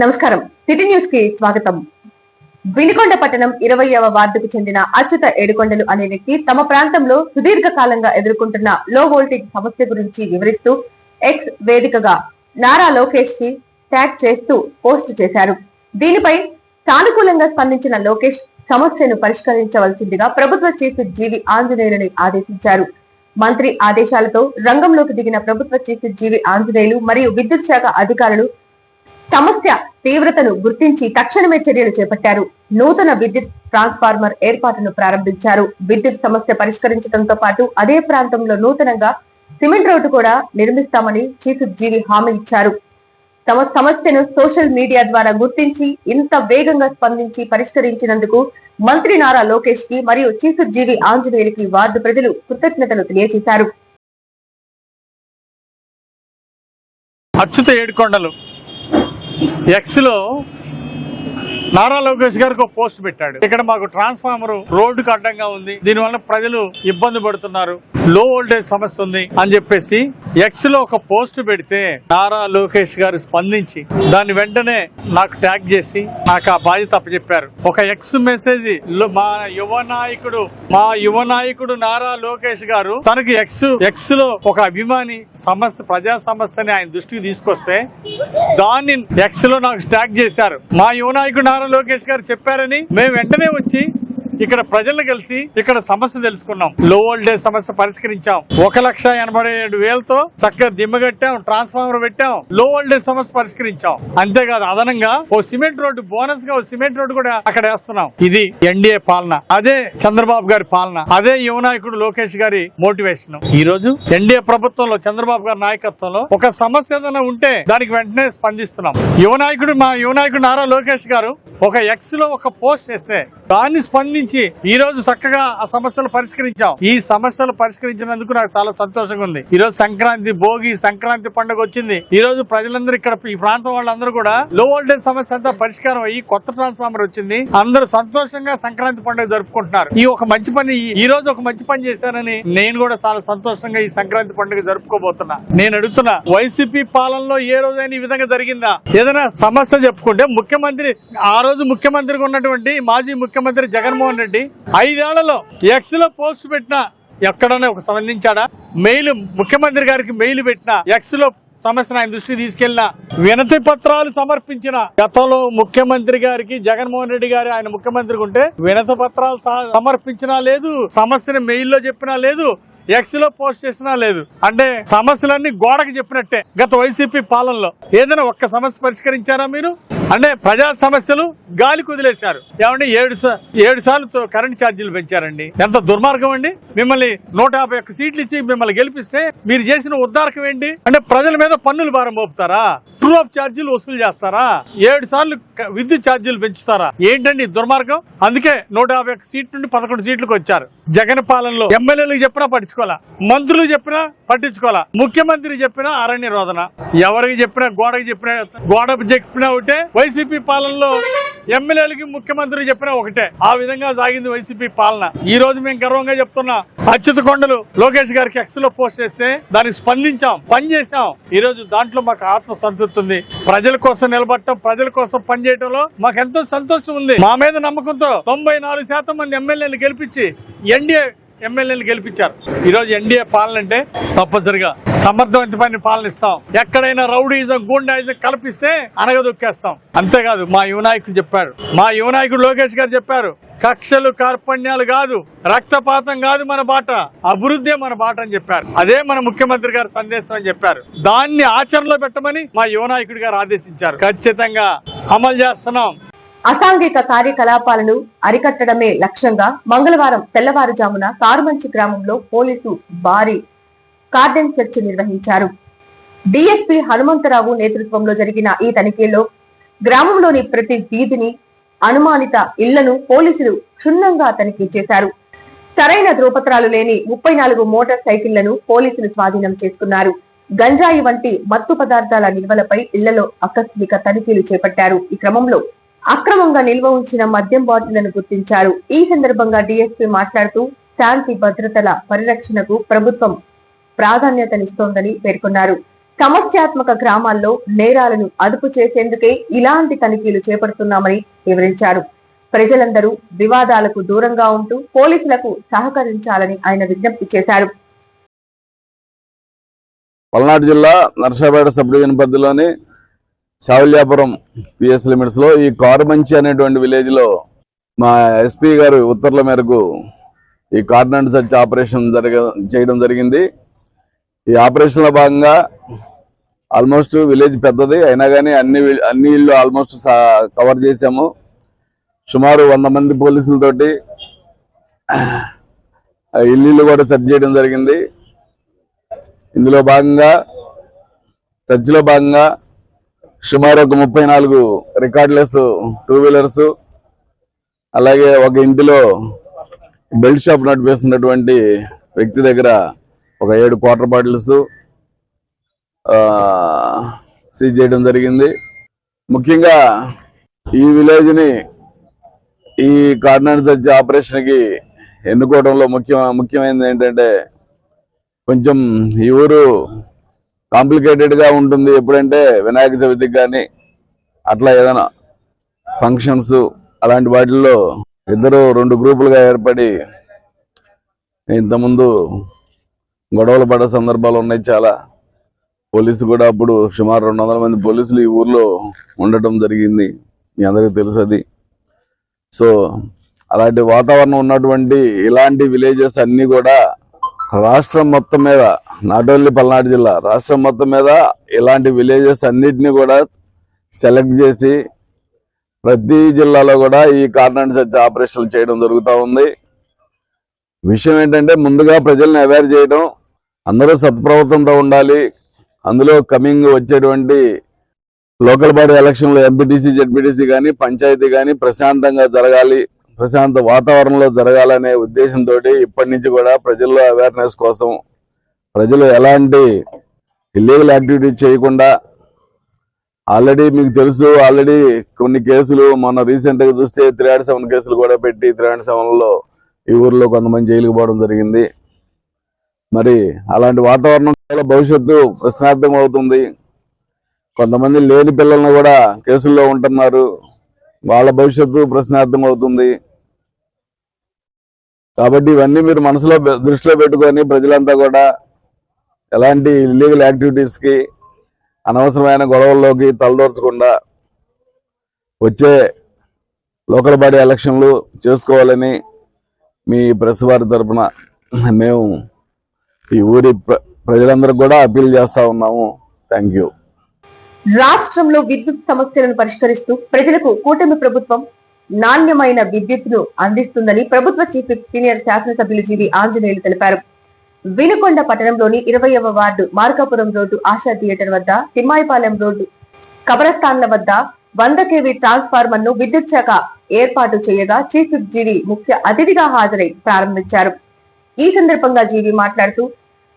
నమస్కారం. సిటీ న్యూస్కి స్వాగతం. వినుకొండ పట్టణం ఇరవయవ వార్డుకు చెందిన అచ్యుత ఏడుకొండలు అనే వ్యక్తి తమ ప్రాంతంలో సుదీర్ఘ కాలంగా ఎదుర్కొంటున్న లో వోల్టేజ్ సమస్య గురించి వివరిస్తూ ఎక్స్ వేదికగా నారా లోకేష్కి ట్యాగ్ చేస్తూ పోస్ట్ చేశారు. దీనిపై సానుకూలంగా స్పందించిన లోకేష్ సమస్యను పరిష్కరించవలసిందిగా ప్రభుత్వ చీఫ్ జీవి ఆంజనేయులని ఆదేశించారు. మంత్రి ఆదేశాలతో రంగంలోకి దిగిన ప్రభుత్వ చీఫ్ జీవి ఆంజనేయులు మరియు విద్యుత్ శాఖ అధికారులు సమస్య తీవ్రతను గుర్తించి తక్షణమే చర్యలు చేపట్టారు. నూతన విద్యుత్ ట్రాన్స్ఫార్మర్ ఏర్పాటును ప్రారంభించారు. విద్యుత్ సమస్య పరిష్కరించడంతో పాటు అదే ప్రాంతంలో నూతనంగా సిమెంట్ రోడ్డు కూడా నిర్మిస్తామని చీఫ్ జీవి హామీ ఇచ్చారు. తమ సమస్యను సోషల్ మీడియా ద్వారా గుర్తించి ఇంత వేగంగా స్పందించి పరిష్కరించినందుకు మంత్రి నారా లోకేష్కి మరియు చీఫ్ జీవి ఆంజనేయులకి వార్డు ప్రజలు కృతజ్ఞతలు తెలియజేశారు. అచ్యుత ఏడుకొండలు. ఎక్స్లో నారా లోకేష్ గారికి ఒక పోస్ట్ పెట్టాడు. ఇక్కడ మాకు ట్రాన్స్ఫార్మర్ రోడ్డుకు అడ్డంగా ఉంది. దీనివల్ల ప్రజలు ఇబ్బంది పడుతున్నారు. లో వోల్టేజ్ సమస్య ఉంది అని చెప్పేసి ఎక్స్లో ఒక పోస్ట్ పెడితే నారా లోకేష్ గారు స్పందించి దాన్ని వెంటనే నాకు ట్యాగ్ చేసి నాకు ఆ బాధ్యత అప్పచెప్పారు. ఒక ఎక్స్ మెసేజ్ మా యువ నాయకుడు మా యువ నాయకుడు నారా లోకేష్ గారు తనకి ఎక్స్ ఎక్స్లో ఒక అభిమాని సమస్య ప్రజా సమస్యని ఆయన దృష్టికి తీసుకొస్తే దాన్ని ఎక్స్లో నాకు ట్యాగ్ చేశారు. మా యువ నాయకుడు నారా లోకేష్ గారు చెప్పారని మేము వెంటనే వచ్చి ఇక్కడ ప్రజలు కలిసి ఇక్కడ సమస్య తెలుసుకున్నాం. లో వోల్టేజ్ సమస్య పరిష్కరించాం. ఒక లక్ష ఎనభై ఏడు వేలతో చక్కగా దిమ్మగట్టాం ట్రాన్స్ఫార్మర్ పెట్టాం లో వోల్టేజ్ సమస్య పరిష్కరించాం. అంతేకాదు అదనంగా ఓ సిమెంట్ రోడ్డు బోనస్గా ఓ సిమెంట్ రోడ్డు కూడా అక్కడ వేస్తున్నాం. ఇది ఎన్డీఏ పాలన అదే చంద్రబాబు గారి పాలన అదే యువనాయకుడు లోకేష్ గారి మోటివేషన్. ఈ రోజు ఎన్డీఏ ప్రభుత్వంలో చంద్రబాబు గారి నాయకత్వంలో ఒక సమస్య ఏదైనా ఉంటే దానికి వెంటనే స్పందిస్తున్నాం. యువనాయకుడు మా యువనాయకుడు నారా లోకేష్ గారు ఒక ఎక్స్లో ఒక పోస్ట్ చేస్తే దాన్ని స్పందించి ఈ రోజు చక్కగా ఆ సమస్యలు పరిష్కరించాం. ఈ సమస్యలు పరిష్కరించినందుకు నాకు చాలా సంతోషంగా ఉంది. ఈ రోజు సంక్రాంతి భోగి సంక్రాంతి పండుగ వచ్చింది. ఈ రోజు ప్రజలందరూ ఇక్కడ ఈ ప్రాంతం వాళ్ళందరూ కూడా లో వోల్టేజ్ సమస్య అంతా పరిష్కారం అయ్యి కొత్త ట్రాన్స్ఫార్మర్ వచ్చింది. అందరూ సంతోషంగా సంక్రాంతి పండుగ జరుపుకుంటున్నారు. ఈ ఒక మంచి పని ఈ- రోజు ఒక మంచి పని చేశారని నేను కూడా చాలా సంతోషంగా ఈ సంక్రాంతి పండుగ జరుపుకోబోతున్నా. నేను అడుగుతున్నా వైసీపీ పాలనలో ఏ రోజైనా ఈ విధంగా జరిగిందా? ఏదైనా సమస్య చెప్పుకుంటే ముఖ్యమంత్రి ఆ రోజు ముఖ్యమంత్రిగా ఉన్నటువంటి మాజీ ముఖ్యమంత్రి ముఖ్యమంత్రి జగన్మోహన్ రెడ్డి ఐదేళ్ళలో ఎక్స్లో పోస్ట్ పెట్టిన ఎక్కడైనా ఒక స్పందించాడా మెయిల్ ముఖ్యమంత్రి గారికి మెయిల్ పెట్టిన ఎక్స్లో సమస్యను ఆయన దృష్టికి తీసుకెళ్ళిన వినతి పత్రాలు సమర్పించిన గతంలో ముఖ్యమంత్రి గారికి జగన్మోహన్ రెడ్డి గారు ఆయన ముఖ్యమంత్రికి ఉంటే వినతి పత్రాలు సమర్పించినా లేదు సమస్యను మెయిల్లో చెప్పినా లేదు ఎక్స్లో పోస్ట్ చేసినా లేదు. అంటే సమస్యలన్నీ గోడకు చెప్పినట్టే గత వైసీపీ పాలనలో. ఏదైనా ఒక్క సమస్య పరిష్కరించారా మీరు? అంటే ప్రజా సమస్యలు గాలి కుదిలేశారు ఏమంటే ఏడు ఏడు సార్లు తో- కరెంట్ ఛార్జీలు పెంచారండి. ఎంత దుర్మార్గం అండి? మిమ్మల్ని నూట యాభై సీట్లు ఇచ్చి మిమ్మల్ని గెలిపిస్తే మీరు చేసిన ఉద్దారకం ఏంటి? అంటే ప్రజల మీద పన్నులు భారం మోపుతారా? ట్రూ ఆఫ్ ఛార్జీలు వసూలు చేస్తారా? ఏడు సార్లు విద్యుత్ ఛార్జీలు పెంచుతారా? ఏంటండి దుర్మార్గం? అందుకే నూట యాభై ఒక్క సీట్ నుండి పదకొండు సీట్లకు వచ్చారు. జగన్ పాలనలో ఎమ్మెల్యేలకు చెప్పినా పట్టించుకోవాలా? మంత్రులు చెప్పినా పట్టించుకోవాలా? ముఖ్యమంత్రి చెప్పినా అరణ్య రోదన. ఎవరికి చెప్పినా గోడకి చెప్పినా గోడ చెప్పినా ఒకటే వైసీపీ పాలనలో ఎమ్మెల్యేలకి ముఖ్యమంత్రి చెప్పిన ఒకటే. ఆ విధంగా సాగింది వైసీపీ పాలన. ఈ రోజు మేము గర్వంగా చెప్తున్నా అచ్యుత కొండలు లోకేష్ గారికి ఎక్స్లో పోస్ట్ చేస్తే దానికి స్పందించాం పనిచేసాం ఈ రోజు దాంట్లో మాకు ఆత్మ సంతృప్తి ఉంది. ప్రజల కోసం నిలబడటం ప్రజల కోసం పనిచేయడంలో మాకు ఎంతో సంతోషం ఉంది. మా మీద నమ్మకంతో తొంభై నాలుగు శాతం మంది ఎమ్మెల్యేలు గెలిపించి ఎన్డీఏ ఎమ్మెల్యేలు గెలిపించారు. ఈరోజు ఎన్డీఏ పాలన అంటే తప్పనిసరిగా సమర్థవంతమైన పాలన ఇస్తాం. ఎక్కడైనా రౌడీజం గూండాయిజం కల్పిస్తే అనగదొక్కేస్తాం. అంతేకాదు మా యువనాయకుడు చెప్పాడు. మా యువనాయకుడు లోకేష్ గారు చెప్పారు కక్షలు కార్పణ్యాలు కాదు రక్తపాతం కాదు మన బాట అభివృద్ధే మన బాట అని చెప్పారు. అదే మన ముఖ్యమంత్రి గారు సందేశం అని చెప్పారు. దాన్ని ఆచరణలో పెట్టమని మా యువనాయకుడు గారు ఆదేశించారు. ఖచ్చితంగా అమలు చేస్తున్నాం. అసాంఘిక కార్యకలాపాలను అరికట్టడమే లక్ష్యంగా మంగళవారం తెల్లవారుజామున కారుమంచి గ్రామంలో పోలీసు భారీ కార్డెన్ సెర్చ్ నిర్వహించారు. డిఎస్పి హనుమంతరావు నేతృత్వంలో జరిగిన ఈ తనిఖీల్లో గ్రామంలోని ప్రతి వీధిని అనుమానిత ఇళ్ళను పోలీసులు క్షుణ్ణంగా తనిఖీ చేశారు. సరైన ధ్రువపత్రాలు లేని ముప్పై నాలుగు మోటార్ సైకిళ్ళను పోలీసులు స్వాధీనం చేసుకున్నారు. గంజాయి వంటి మత్తు పదార్థాల నిల్వలపై ఇళ్ళలో ఆకస్మిక తనిఖీలు చేపట్టారు. ఈ క్రమంలో అక్రమంగా నిల్వ ఉంచిన మద్యం బాటిళ్ళను గుర్తించారు. ఈ సందర్భంగా డీఎస్పీ మాట్లాడుతూ శాంతి భద్రతల పరిరక్షణకు ప్రభుత్వం ప్రాధాన్యతనిస్తోందని పేర్కొన్నారు. సమస్యాత్మక గ్రామాల్లో నేరాలను అదుపు చేసేందుకే ఇలాంటి తనిఖీలు చేపడుతున్నామని వివరించారు. ప్రజలందరూ వివాదాలకు దూరంగా ఉంటూ పోలీసులకు సహకరించాలని ఆయన విజ్ఞప్తి చేశారు. పల్నాడు జిల్లా నర్సాపేట సబ్ డివిజన్ పరిధిలోని శావల్యాపురం పిఎస్ లిమిట్స్లో ఈ కారుమంచి అనేటువంటి విలేజ్లో మా ఎస్పీ గారు ఉత్తర్వుల మేరకు ఈ కార్నర్ సర్చ్ ఆపరేషన్ జరగ చేయడం జరిగింది. ఈ ఆపరేషన్లో భాగంగా ఆల్మోస్ట్ విలేజ్ పెద్దది. అయినా కానీ అన్ని అన్ని ఇళ్ళు ఆల్మోస్ట్ కవర్ చేశాము సుమారు వంద మంది పోలీసులతోటి ఆ ఇల్లు కూడా సెర్చ్ చేయడం జరిగింది. ఇందులో భాగంగా చర్చిలో భాగంగా సుమారు ఒక ముప్పై నాలుగు రికార్డ్లెస్ టూ వీలర్స్ అలాగే ఒక ఇంటిలో బెల్ట్ షాప్ నడిపేస్తున్నటువంటి వ్యక్తి దగ్గర ఒక ఏడు క్వార్టర్ బాటిల్స్ సీజ్ చేయడం జరిగింది. ముఖ్యంగా ఈ విలేజ్ని ఈ కార్డినెంట్ చర్చ్ ఆపరేషన్కి ఎన్నుకోవడంలో ముఖ్య ముఖ్యమైనది ఏంటంటే కొంచెం ఈ ఊరు కాంప్లికేటెడ్గా ఉంటుంది. ఎప్పుడంటే వినాయక చవితికి కానీ అట్లా ఏదైనా ఫంక్షన్స్ అలాంటి వాటిల్లో ఇద్దరు రెండు గ్రూపులుగా ఏర్పడి ఇంతకుముందు గొడవలు పడే సందర్భాలు ఉన్నాయి చాలా. పోలీసు కూడా అప్పుడు సుమారు రెండు వందల మంది పోలీసులు ఈ ఊర్లో ఉండటం జరిగింది. మీ అందరికీ తెలుసు అది సో అలాంటి వాతావరణం ఉన్నటువంటి ఇలాంటి విలేజెస్ అన్నీ కూడా రాష్ట్రం మొత్తం మీద నాట్ ఓన్లీ పల్నాడు జిల్లా రాష్ట్రం మొత్తం మీద ఇలాంటి విలేజెస్ అన్నిటిని కూడా సెలెక్ట్ చేసి ప్రతి జిల్లాలో కూడా ఈ కార్నర్ సర్చ్ ఆపరేషన్లు చేయడం జరుగుతూ ఉంది. విషయం ఏంటంటే ముందుగా ప్రజల్ని అవేర్ చేయడం అందరూ సత్ప్రవర్తనతో ఉండాలి. అందులో కమింగ్ వచ్చేటువంటి లోకల్ బాడీ ఎలక్షన్లో ఎంపీటీసీ జెడ్పీటీసీ కానీ పంచాయతీ కానీ ప్రశాంతంగా జరగాలి. ప్రశాంత వాతావరణంలో జరగాలనే ఉద్దేశంతో ఇప్పటి నుంచి కూడా ప్రజల్లో అవేర్నెస్ కోసం ప్రజలు ఎలాంటి ఇల్లీగల్ యాక్టివిటీ చేయకుండా ఆల్రెడీ మీకు తెలుసు ఆల్రెడీ కొన్ని కేసులు మొన్న రీసెంట్గా చూస్తే త్రీ సెవెన్ కేసులు కూడా పెట్టి త్రీ నాట్లో ఈ ఊర్లో కొంతమంది జైలుకు పోవడం జరిగింది. మరి అలాంటి వాతావరణం వల్ల భవిష్యత్తు ప్రశ్నార్థం అవుతుంది. కొంతమంది లేని పిల్లలను కూడా కేసుల్లో ఉంటున్నారు. వాళ్ళ భవిష్యత్తు ప్రశ్నార్థం అవుతుంది. కాబట్టి ఇవన్నీ మీరు మనసులో దృష్టిలో పెట్టుకొని ప్రజలంతా కూడా ఎలాంటి ఇల్లీగల్ యాక్టివిటీస్కి అనవసరమైన గొడవల్లోకి తలదోర్చకుండా వచ్చే లోకల్ బాడీ ఎలక్షన్లు చేసుకోవాలని మీ ప్రెస్ వారి తరఫున మేము ఈ ఊరి ప్ర- ప్రజలందరికీ కూడా అప్పీల్ చేస్తా ఉన్నాము. థ్యాంక్ యూ రాష్ట్రంలో విద్యుత్ సమస్యలను పరిష్కరిస్తూ ప్రజలకు కూటమి ప్రభుత్వం నాణ్యమైన విద్యుత్ను అందిస్తుందని ప్రభుత్వ చీఫ్ సీనియర్ శాసనసభ్యులు జీవి ఆంజనేయులు తెలిపారు. వినుకొండ పట్టణంలోని ఇరవైవ ward Markapuram road Asha theatre వద్ద తిమ్మాయిపాలెం రోడ్డు కబరస్థాన్ల వద్ద వంద కేవీ ట్రాన్స్ఫార్మర్ను విద్యుత్ శాఖ ఏర్పాటు చేయగా చీఫ్ జీవి ముఖ్య అతిథిగా హాజరై ప్రారంభించారు. ఈ సందర్భంగా జీవి మాట్లాడుతూ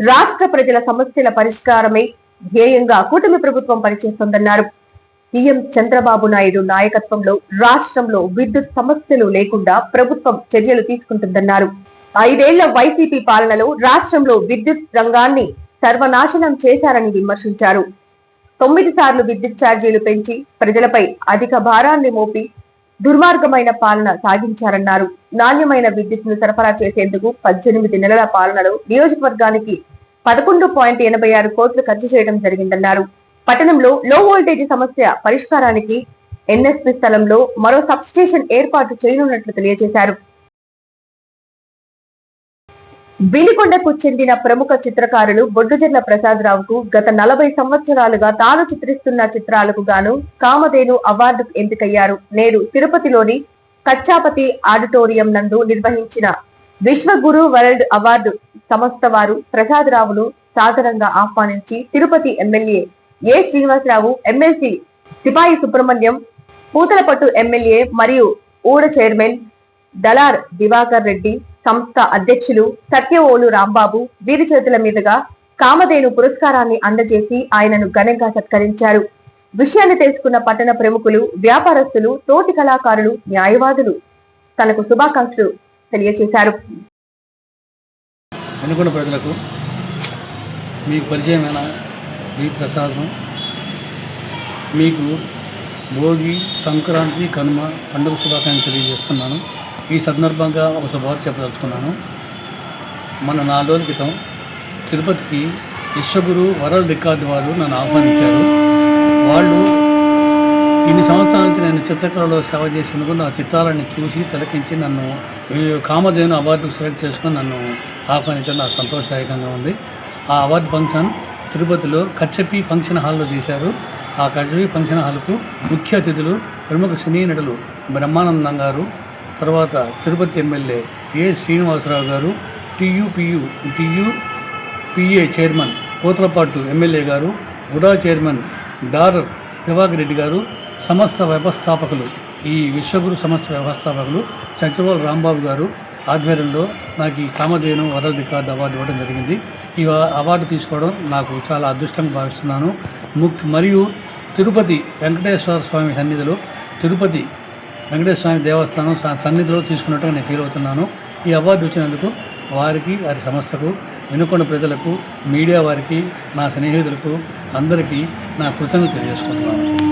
రాష్ట్ర ప్రజల సమస్యల పరిష్కారమే ధ్యేయంగా కూటమి ప్రభుత్వం పనిచేస్తోందన్నారు. సీఎం చంద్రబాబు నాయుడు నాయకత్వంలో రాష్ట్రంలో విద్యుత్ సమస్యలు లేకుండా ప్రభుత్వం చర్యలు తీసుకుంటుందన్నారు. ఐదేళ్ళ వైసీపీ పాలనలో రాష్ట్రంలో విద్యుత్ రంగాన్ని సర్వనాశనం చేశారని విమర్శించారు. తొమ్మిది సార్లు విద్యుత్ ఛార్జీలు పెంచి ప్రజలపై అధిక భారాన్ని మోపి దుర్మార్గమైన పాలన సాగించారన్నారు. నాణ్యమైన విద్యుత్తును సరఫరా చేసేందుకు పద్దెనిమిది నెలల పాలనలో నియోజకవర్గానికి పదకొండు పాయింట్ ఎనభై ఆరు కోట్లు ఖర్చు చేయడం జరిగిందన్నారు. పట్టణంలో లో వోల్టేజ్ సమస్య పరిష్కారానికి ఎన్ఎస్పి స్థలంలో మరో సబ్ స్టేషన్ ఏర్పాటు చేయనున్నట్లు తెలియజేశారు. బిలికొండకు చెందిన ప్రముఖ చిత్రకారులు బొడ్డుజర్ల ప్రసాదరావుకు గత నలభై సంవత్సరాలుగా తాను చిత్రిస్తున్న చిత్రాలకు గాను కామధేను అవార్డుకు ఎంపికయ్యారు. నేడు తిరుపతిలోని కచ్చాపతి ఆడిటోరియం నందు నిర్వహించిన విశ్వగురు వరల్డ్ అవార్డు సంస్థ వారు ప్రసాదరావును సాదరంగా ఆహ్వానించి Tirupati MLA A Srinivasarao MLC Sipai Subrahmanyam Puthalapattu MLA మరియు ఊడ చైర్మన్ దలార్ దివాకర్ రెడ్డి సంస్థ అధ్యక్షులు సత్యవోలు రాంబాబు వీరి చేతుల మీదుగా కామధేను పురస్కారాన్ని అందజేసి ఆయనను ఘనంగా సత్కరించారు. విషయాన్ని తెలుసుకున్న పట్టణ ప్రముఖులు వ్యాపారస్తులు తోటి కళాకారులు న్యాయవాదులు తనకు శుభాకాంక్షలు తెలియజేశారు అనుకున్న ప్రజలకు మీకు పరిచయమైన బి ప్రసాదం. మీకు భోగి సంక్రాంతి కనుమ పండుగ శుభాకాంక్షలు తెలియజేస్తున్నాను. ఈ సందర్భంగా ఒక శుభవార్త చెప్పదలుచుకున్నాను. మన నాలుగు రోజుల క్రితం తిరుపతికి విశ్వగురు వరల్డ్ రికార్డు వారు నన్ను ఆహ్వానించారు. వాళ్ళు ఇన్ని సంవత్సరాల నుంచి నేను చిత్రకళలో సేవ చేసినందుకు నా చిత్రాలని చూసి తిలకించి నన్ను కామధేను అవార్డు సెలెక్ట్ చేసుకొని నన్ను ఆహ్వానించడం నాకు సంతోషదాయకంగా ఉంది. ఆ అవార్డు ఫంక్షన్ తిరుపతిలో కచ్చపి ఫంక్షన్ హాల్లో చేశారు. ఆ కచ్చపి ఫంక్షన్ హాల్కు ముఖ్య అతిథులు ప్రముఖ సినీ నటులు బ్రహ్మానందం గారు తర్వాత తిరుపతి ఎమ్మెల్యే ఏ శ్రీనివాసరావు గారు టియుపియు టియు చైర్మన్ పోతలపాటు ఎమ్మెల్యే గారు ఉడా చైర్మన్ డారర్ శివాగిరెడ్డి రెడ్డి గారు సమస్త వ్యవస్థాపకులు ఈ విశ్వగురు సంస్థ వ్యవస్థాపకులు చంచవోలు రాంబాబు గారు ఆధ్వర్యంలో నాకు ఈ కామధేను వరల్డ్ రికార్డ్ అవార్డు ఇవ్వడం జరిగింది. ఈ అవార్డు తీసుకోవడం నాకు చాలా అదృష్టంగా భావిస్తున్నాను. ముక్ మరియు తిరుపతి వెంకటేశ్వర స్వామి సన్నిధిలో తిరుపతి వెంకటేశ్వర స్వామి దేవస్థానం సన్నిధిలో తీసుకున్నట్టుగా నేను ఫీల్ అవుతున్నాను. ఈ అవార్డు వచ్చినందుకు వారికి వారి సంస్థకు వినుకొండ ప్రజలకు మీడియా వారికి నా స్నేహితులకు అందరికీ నా కృతజ్ఞతలు తెలియజేసుకుంటున్నాను.